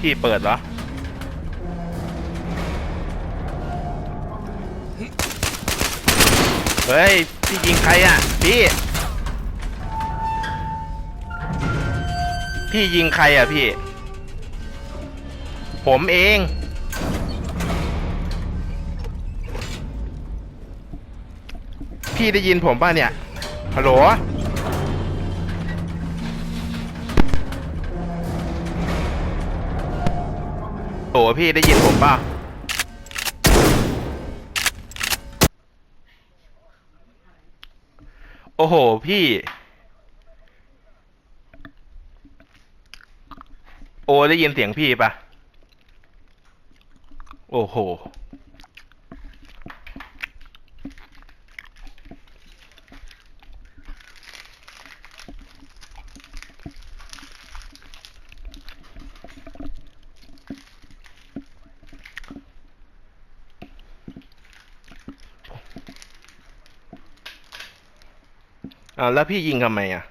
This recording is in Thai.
พี่เปิดเหรอ เฮ้ย พี่ยิงใครอะ พี่ พี่ยิงใครอะพี่ ผมเอง พี่ได้ยินผมป่ะเนี่ย ฮัลโหล โอ้พี่ได้ยินผมป่ะโอ้โห พี่ โอได้ยินเสียงพี่ปะโอ้โห อ่าแล้วพี่ยิงทำไมอะ